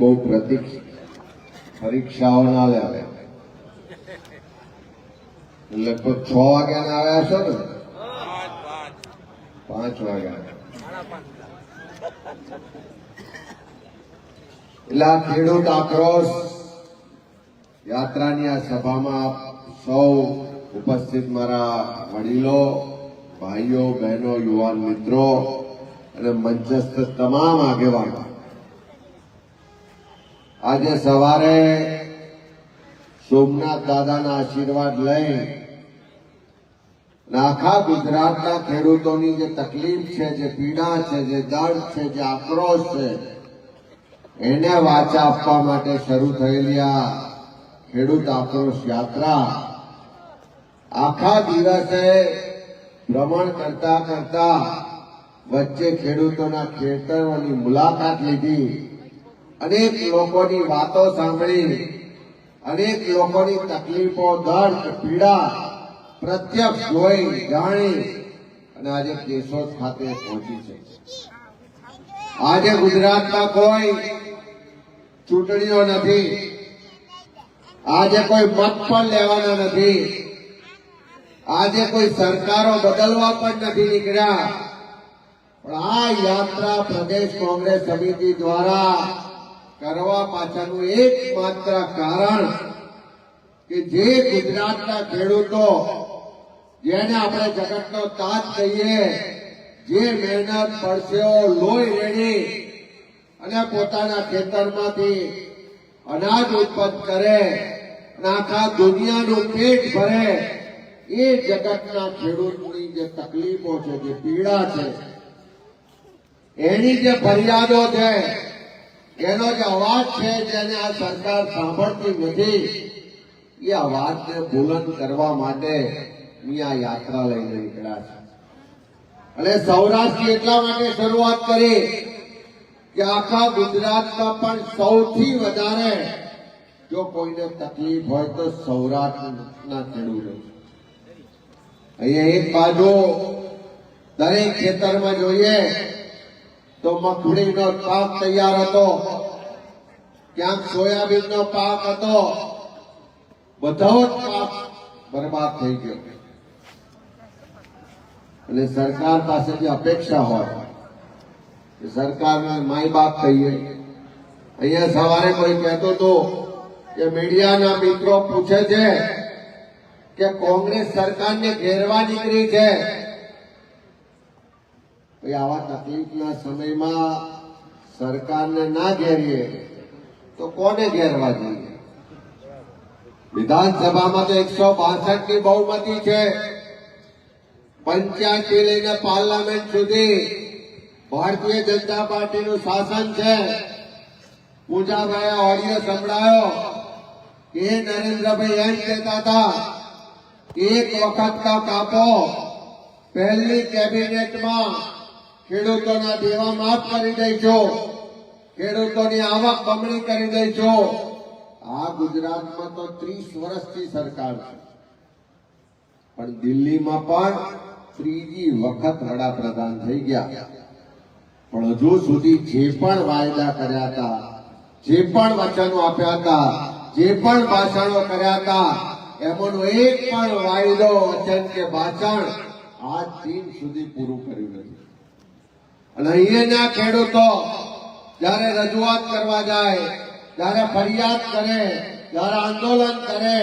બહુ પરીક્ષાઓ ના લાવે લગભગ છ વાગ્યાના આવ્યા છો ને? પાંચ વાગ્યા. એટલે આ ખેડૂત આક્રોશ યાત્રાની આ સભામાં સૌ ઉપસ્થિત મારા વડીલો, ભાઈઓ, બહેનો, યુવાન મિત્રો અને મંચસ્થ તમામ આગેવાનો. આજે સવારે સોમનાથ દાદાના આશીર્વાદ લઈ આખા ગુજરાતના ખેડૂતોની જે તકલીફ છે, જે પીડા છે, જે દર્દ છે, જે આક્રોશ છે, એને વાચા આપવા માટે શરૂ થયેલી આ ખેડૂત આક્રોશ યાત્રા આખા દિવસે ભ્રમણ કરતા કરતા વચ્ચે ખેડૂતોના ખેતરોની મુલાકાત લીધી. અનેક લોકોની વાતો સાંભળી, અનેક લોકોની તકલીફો, દર્દ, પીડા પ્રત્યક્ષ જોઈ, જાણી અને આજે કેશોદ ખાતે પહોંચી છે. આજે ગુજરાતમાં કોઈ ચૂંટણીઓ નથી. આજે કોઈ મત પણ લેવાના નથી. આજે કોઈ સરકારો બદલવા પણ નથી નીકળ્યા. પણ આ યાત્રા પ્રદેશ કોંગ્રેસ સમિતિ દ્વારા કરવા પાછળનું એકમાત્ર કારણ કે જે ગુજરાતના ખેડૂતો, જેને આપણે જગતનો તાજ કહીએ, જે મહેનત, પરસેવો, લોહી રેડી અને પોતાના ખેતરમાંથી અનાજ ઉત્પન્ન કરે અને આખા દુનિયાનું પેટ ભરે, એ જગતના ખેડૂતની જે તકલીફો છે, જે પીડા છે, એની જે ફરિયાદો છે એનો જે અવાજ છે જેને આ સરકાર સાંભળતી નથી, એ અવાજને બુલંદ કરવા માટે આ યાત્રા લઈને નીકળ્યા છે. અને સૌરાષ્ટ્ર એટલા માટે શરૂઆત કરી કે આખા ગુજરાતમાં પણ સૌથી વધારે જો કોઈને તકલીફ હોય તો સૌરાષ્ટ્રના ખેડૂતો અહીંયા એક બાજુ દરેક ખેતરમાં જોઈએ તો મગફળીનો પાક તૈયાર હતો. ક્યાંક સોયાબીનનો પાક હતો. બધો જ પાક બરબાદ થઈ ગયો. અને સરકાર પાસે જે અપેક્ષા હોય કે સરકારના માય બાપ કહીએ. અહીંયા સવારે કોઈ કહેતો હતો કે મીડિયાના મિત્રો પૂછે છે કે કોંગ્રેસ સરકારને ઘેરવા નીકળી છે. ભાઈ આવા તકલીફના સમયમાં સરકારને ના ઘેરીએ તો કોને ઘેરવા જોઈએ? વિધાનસભામાં તો એકસો બાસઠની બહુમતી છે. પંચાયતથી લઈને પાર્લામેન્ટ સુધી ભારતીય જનતા પાર્ટીનું શાસન છે. પૂજાભાઈ ઓડિયો સંભળાયો કે નરેન્દ્રભાઈ એમ કહેતા હતા એક વખત કાપો, પહેલી કેબિનેટમાં ખેડૂતોના દેવા માફ કરી છો ખેડૂતોની આવક બમણી કરી દઈશું આ ગુજરાતમાં તો ત્રીસ વર્ષથી સરકાર છે. પણ દિલ્હીમાં પણ ત્રીજી વખત વડાપ્રધાન થઈ ગયા. પણ હજુ સુધી જે પણ વાયદા કર્યા હતા, જે પણ વચનો આપ્યા હતા, જે પણ ભાષણો કર્યા હતા, એમનો એક પણ વાયદો વચન કે ભાષણ આજ દિન સુધી પૂરું કર્યું નથી. અને અહીંયાના ખેડૂતો જ્યારે રજૂઆત કરવા જાય, જ્યારે ફરિયાદ કરે, જ્યારે આંદોલન કરે,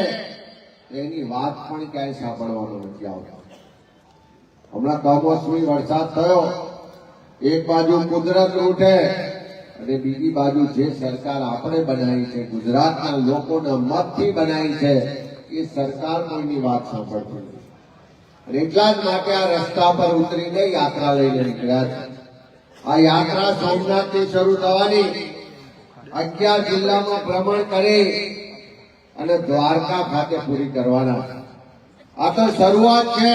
એની વાત પણ ક્યાંય સાંભળવાનો નથી આવતો. હમણાં કમોસમી વરસાદ થયો. એક બાજુ કુદરત ઉઠે અને બીજી બાજુ જે સરકાર આપણે બનાવી છે, ગુજરાતના લોકોના મતથી બનાવી છે, એ સરકાર કોઈની વાત સાંભળતી નથી. એટલા જ માટે આ રસ્તા પર ઉતરીને યાત્રા લઈને નીકળ્યા છે. આ યાત્રા સોમનાથથી શરૂ થવાની. અગિયાર જિલ્લામાં ભ્રમણ કરી અને દ્વારકા ખાતે પૂરી કરવાના. આ તો શરૂઆત છે.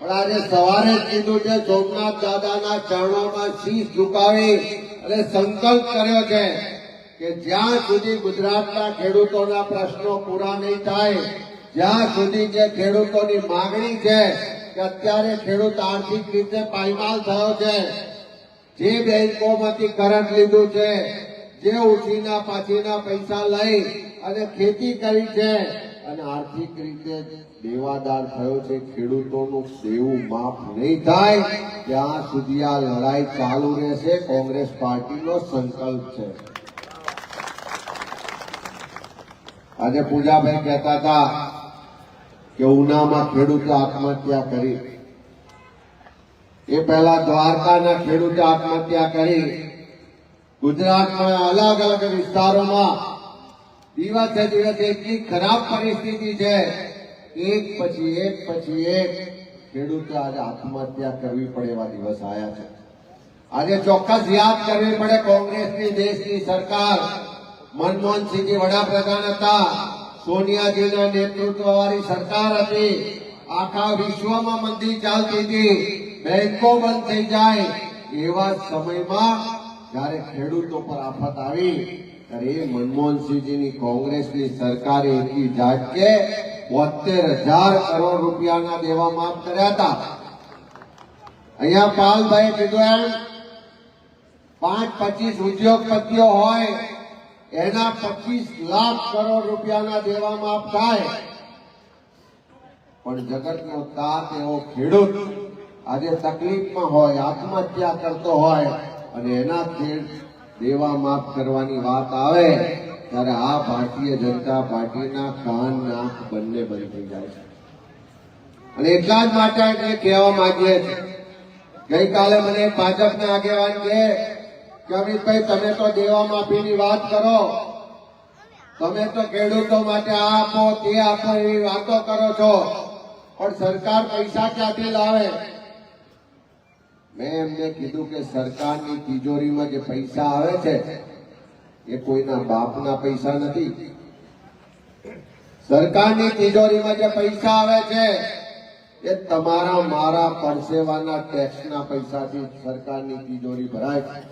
પણ આજે સવારે જ કીધું છે, સોમનાથ દાદાના ચરણોમાં શીશ ઝુકાવી અને સંકલ્પ કર્યો છે કે જ્યાં સુધી ગુજરાતના ખેડૂતોના પ્રશ્નો પૂરા નહીં થાય, જ્યાં સુધી જે ખેડૂતોની માગણી છે કે અત્યારે ખેડૂત આર્થિક રીતે પાયમાલ થયો છે જે બેંકોમાંથી કરંટ લીધું છે, જે ઉછીના પાછીના પૈસા લઈ અને ખેતી કરી છે, અને આર્થિક રીતે દેવાદાર થયો છે, ખેડૂતોનું દેવું માફ નહીં થાય, ત્યાં સુધી આ લડાઈ ચાલુ રહેશે, કોંગ્રેસ પાર્ટીનો સંકલ્પ છે. આજે પૂજાભાઈ કહેતા હતા કે ઉનામાં ખેડૂતો આત્મહત્યા કરી. એ પહેલા દ્વારકાના ખેડૂતે આત્મહત્યા કરી. ગુજરાતમાં અલગ અલગ વિસ્તારોમાં દિવસે દિવસે એટલી ખરાબ પરિસ્થિતિ છે. એક પછી એક પછી એક ખેડૂતે આજે આત્મહત્યા કરવી પડે એવા દિવસ આવ્યા છે. આજે ચોક્કસ યાદ કરવી પડે કોંગ્રેસની, દેશની સરકાર. મનમોહનસિંહજી વડાપ્રધાન હતા. સોનિયાજીના નેતૃત્વ વાળી સરકાર હતી. આખા વિશ્વમાં મંદી ચાલતી હતી. બેંકો બંધ થઈ જાય એવા સમયમાં જ્યારે ખેડૂતો પર આફત આવી, ત્યારે મનમોહનસિંહજીની કોંગ્રેસની સરકારે એકી ઝાટકે બોતેર હજાર કરોડ રૂપિયાના દેવા માફ કર્યા હતા. અહીંયા પાલભાઈ કીધું એમ પાંચ પચીસ ઉદ્યોગપતિઓ હોય, એના પચીસ લાખ કરોડ રૂપિયાના દેવા માફ થાય. પણ જગતનો તાત એવો ખેડૂત આજે તકલીફમાં હોય, આત્મહત્યા કરતો હોય, અને એના દેવા માફ કરવાની વાત આવે, ત્યારે આ ભારતીય જનતા પાર્ટીના કાન નાક બંને બંધ થઈ જાય છે. અને એટલા જ માટે આપણે કહેવા માંગીએ છીએ ગઈકાલે મને ભાજપના આગેવાન કે, અમિતભાઈ, તમે તો દેવા માફીની વાત કરો. તમે તો ખેડૂતો માટે આ આપો, તે આપો, એવી વાતો કરો છો. પણ સરકાર પૈસા ક્યાંથી લાવે? મેં એમને કીધું કે સરકારની તિજોરીમાં જે પૈસા આવે છે, એ કોઈના બાપના પૈસા નથી. સરકારની તિજોરીમાં જે પૈસા આવે છે, એ તમારા મારા પરસેવાના ટેક્સના પૈસાથી સરકારની તિજોરી ભરાય. છે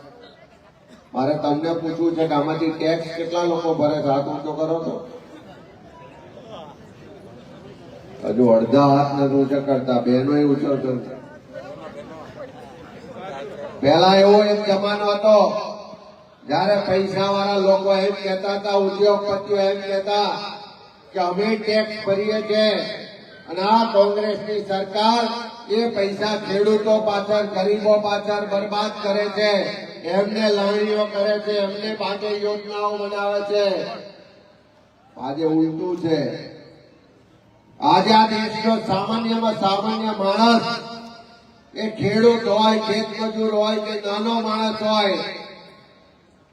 મારે તમને પૂછવું છે કે આમાંથી ટેક્સ કેટલા લોકો ભરે છે? હાથ ઊંચો કરો તો હજુ અડધા હાથ નથી ઊંચા કરતા બહેનો ઊંચો કરો પેલા એવો એક જમાનો હતો, જયારે પૈસા વાળા લોકો એમ કહેતા હતા, ઉદ્યોગપતિઓ એમ કહેતા કે અમે ટેક્સ ભરીએ છીએ અને આ કોંગ્રેસની સરકાર એ પૈસા ખેડૂતો પાછળ, ગરીબો પાછળ બરબાદ કરે છે, એમને લાણીઓ કરે છે, એમને પાસે યોજનાઓ બનાવે છે. આજે ઉલટું છે. આજે આ દેશનો સામાન્યમાં સામાન્ય માણસ એ ખેડૂત હોય ખેત મજૂર હોય કે નાનો માણસ હોય,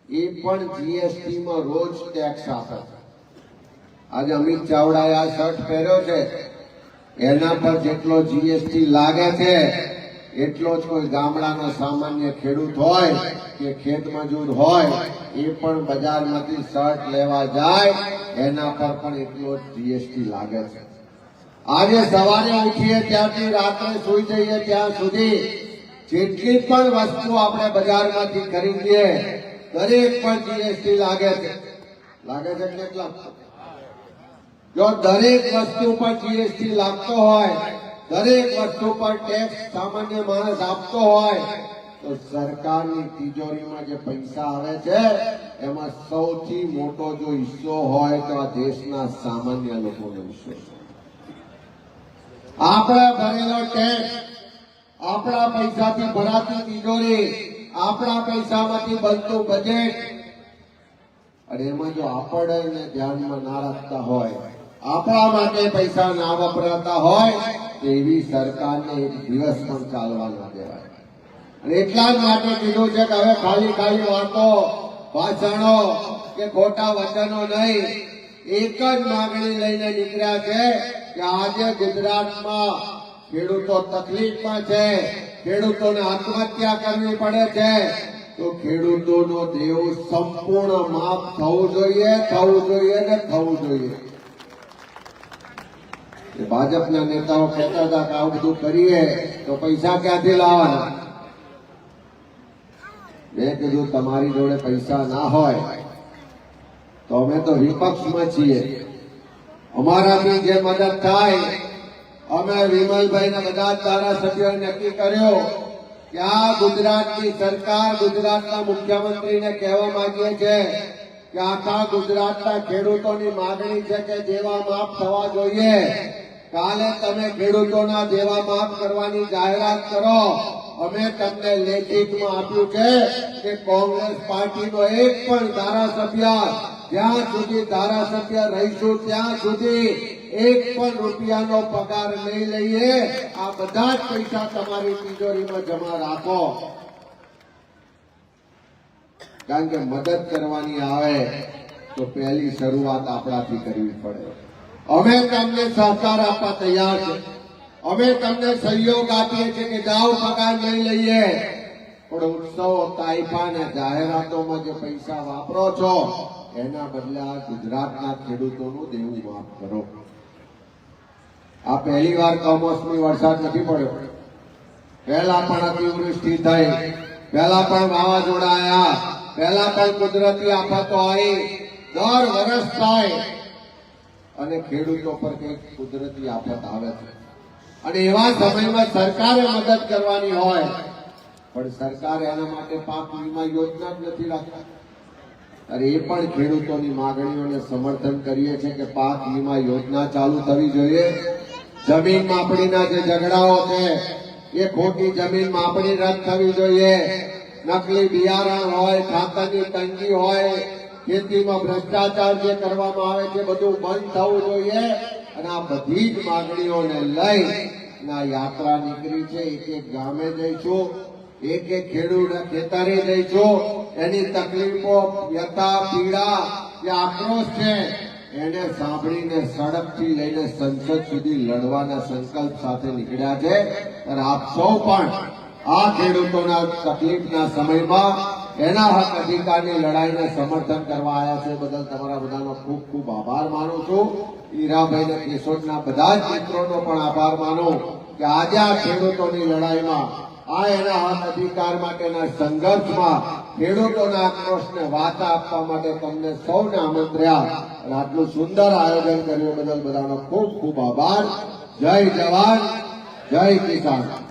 એ પણ જીએસટી માં રોજ ટેક્સ આપે. આજે અમિત ચાવડાએ આ શર્ટ પહેર્યો છે. એના પર જેટલો જીએસટી લાગે છે, એટલો જ કોઈ ગામડાનો સામાન્ય ખેડૂત હોય કે ખેત મજૂર હોય, એ પણ બજારમાંથી શર્ટ લેવા જાય, એના પર પણ એટલો જ જીએસટી લાગે છે. આજે સવારે ઉઠીએ ત્યાંથી રાત્રે સુઈ જઈએ ત્યાં સુધી જેટલી પણ વસ્તુ આપણે બજારમાંથી ખરીદીએ, દરેક પર જીએસટી લાગે છે. લાગે છે કેટલા? જો દરેક વસ્તુ પર જીએસટી લાગતો હોય, દરેક વસ્તુ પર ટેક્સ સામાન્ય માણસ આપતો હોય, તો સરકારની તિજોરીમાં જે પૈસા આવે છે, એમાં સૌથી મોટો જો હિસ્સો હોય તો આ દેશના સામાન્ય લોકોનો હિસ્સો છે. આપણે ભરેલો ટેક્સ આપણા પૈસાથી ભરાતી તિજોરી આપણા પૈસામાંથી બનતું બજેટ અને એમાં જો આપણને ધ્યાનમાં ના રાખતા હોય, આપણા માટે પૈસા ના વપરાતા હોય તેવી સરકારને દિવસ પણ ચાલવા ના દેવાય અને એટલા જ માટે કીધું છે કે હવે ખાલી ખાલી વાતો, ભાષણો કે ખોટા વચનો નહીં, એક જ માગણી લઈને નીકળ્યા છે. આજે ગુજરાતમાં ખેડૂતો તકલીફમાં છે, ખેડૂતોને આત્મહત્યા કરવી પડે છે, તો ખેડૂતોનો દેવ સંપૂર્ણ માફ થવું જોઈએ થવું જોઈએ ને થવું જોઈએ. ભાજપના નેતાઓ કહેતા હતા કે આવું બધું કરીએ તો પૈસા ક્યાંથી લાવવાના? મેં કીધું, તમારી જોડે પૈસા ના હોય, તો અમે તો વિપક્ષમાં છીએ. અમારાથી જે મદદ થાય, અમે વિમલભાઈને બધા ધારાસભ્યોએ નક્કી કર્યો કે આ ગુજરાતની સરકાર ગુજરાતના મુખ્યમંત્રીને કહેવા માંગીએ છે કે આખા ગુજરાતના ખેડૂતોની માગણી છે કે દેવા માફ થવા જોઈએ. કાલે તમે ખેડૂતોના દેવા માફ કરવાની જાહેરાત કરો. અમે તમને લેખિતમાં આપ્યું છે કે કોંગ્રેસ પાર્ટીનો એક પણ ધારાસભ્ય જ્યાં સુધી ધારાસભ્ય રહીશું, ત્યાં સુધી એક પણ રૂપિયાનો પગાર નહીં લઈએ. આ બધા જ પૈસા તમારી તિજોરીમાં જમા રાખો. કારણ કે મદદ કરવાની આવે તો પહેલી શરૂઆત આપણાથી કરવી પડે. અમે તમને સહકાર આપવા તૈયાર છે. અમે તમને સહયોગ આપીએ છીએ કે જાઓ, પગાર નહીં લઈએ. પણ ઉત્સવો તાઇફા અને જાહેરાતોમાં જે પૈસા વાપરો છો એના બદલે આ ગુજરાતના ખેડૂતોનું દેવું માફ કરો. આ પહેલી વાર કમોસમી વરસાદ નથી પડ્યો. પહેલા પણ અતિવૃષ્ટિ થઈ. પહેલા પણ વાવાઝોડા આવ્યા પહેલા પણ કુદરતી આફતો આવી. દર વર્ષ થાય. અને ખેડૂતો પર કંઈક કુદરતી આફત આવે છે. અને એવા સમયમાં સરકારે મદદ કરવાની હોય. પણ સરકાર એના માટે પાક વીમા યોજના જ નથી રાખતા. અરે એ પણ ખેડૂતોની માગણીઓને સમર્થન કરીએ છીએ કે પાક વીમા યોજના ચાલુ થવી જોઈએ. જમીન માપણીના જે ઝઘડાઓ છે, એ ખોટી જમીન માપણી રદ થવી જોઈએ. નકલી બિયારણ હોય ખાતરની તંગી હોય, ખેતીમાં ભ્રષ્ટાચાર જે કરવામાં આવે છે બધું બંધ થવું જોઈએ. અને આ બધી જ માગણીઓને લઈ અને આ યાત્રા નીકળી છે એક એક ગામે જઈશું. એક એક ખેડૂત ખેતરે જઈશું એની તકલીફો વ્યથા, પીડા જે આક્રોશ છે. એને સાંભળીને સડકથી લઈને સંસદ સુધી લડવાના સંકલ્પ સાથે નીકળ્યા છે. અને આપ સૌ પણ આ ખેડૂતોના તકલીફના સમયમાં એના હક અધિકારની લડાઈને સમર્થન કરવા આવ્યા છે બદલ તમારા બધાનો ખૂબ ખૂબ આભાર માનું છું. હીરાભાઈ કેશોદના બધા જ મિત્રોનો પણ આભાર માનું કે આજે આ ખેડૂતોની લડાઈમાં આ એના અધિકાર માટેના સંઘર્ષમાં ખેડૂતોના આક્રોશને વાતા આપવા માટે તમને સૌને આમંત્ર્યા અને આટલું સુંદર આયોજન કર્યું બદલ બધાનો ખૂબ ખૂબ આભાર. જય જવાન, જય કિસાન.